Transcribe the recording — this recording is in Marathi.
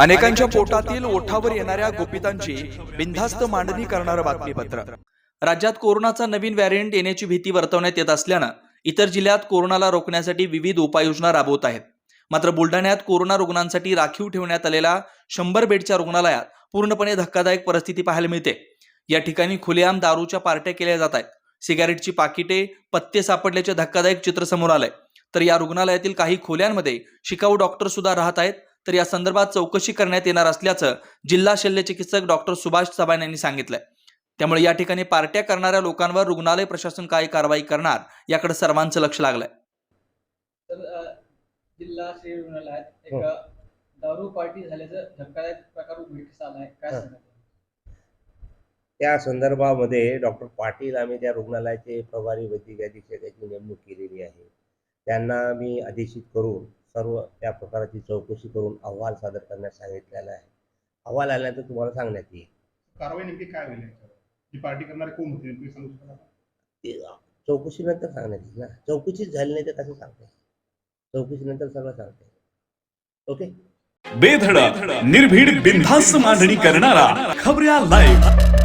अनेकांच्या पोटातील ओठावर येणाऱ्या गोपितांची बिनधास्त मांडणी करणारं बातमीपत्र. राज्यात कोरोनाचा नवीन व्हॅरियंट येण्याची भीती वर्तवण्यात येत असल्यानं इतर जिल्ह्यात कोरोनाला रोखण्यासाठी विविध उपाययोजना राबवत आहेत. मात्र बुलढाण्यात कोरोना रुग्णांसाठी राखीव ठेवण्यात आलेल्या शंभर बेडच्या रुग्णालयात पूर्णपणे धक्कादायक परिस्थिती पाहायला मिळते. या ठिकाणी खुलेआम दारूच्या पार्ट्या केल्या जात आहेत. सिगारेटची पाकिटे पत्ते सापडल्याचे धक्कादायक चित्र समोर आलंय. तर या रुग्णालयातील काही खोल्यांमध्ये शिकाऊ डॉक्टर सुद्धा राहत आहेत. तर या संदर्भात चौकशी करण्यात येणार असल्याचं जिल्हा शल्य चिकित्सक डॉक्टर सुभाष चव्हाण यांनी सांगितलंय. त्यामुळे या ठिकाणी पार्ट्या करणाऱ्या लोकांवर रुग्णालय प्रशासन काय कारवाई करणार याकडे सर्वांचं लक्ष लागलंय. जिल्हा श्री रुग्णालयात एक हो. अ, दारू पार्टी झाल्याचं धक्कादायक प्रकार उघडकीस आला आहे काय. सांगाल? त्या संदर्भामध्ये डॉक्टर पाटील आम्ही त्या रुग्णालयाचे प्रभारी वैद्यकीय अधीक्षक याची नेमणूक केलेली आहे. त्यांना मी अधीक्षित करून सर्व त्या प्रकाराची चौकशी करून अहवाल सादर करण्यास सांगितलेला आहे. अहवाल आल्यानंतर तुम्हाला सांगण्यात येईल. कारवाई नेमकी काय होईल जी पार्टी करणारे कोण होते नेमकी सांगू शकाल का? ते चौकशीनंतर सांगण्यात येईल ना. चौकशीच झाली नाही तर कसं सांगता येईल? चौकशीनंतर सगळं सांगता येईल. ओके? बेधडक निर्भीड बिनधास्त मांडणी करणारा खबऱ्या लाईव्ह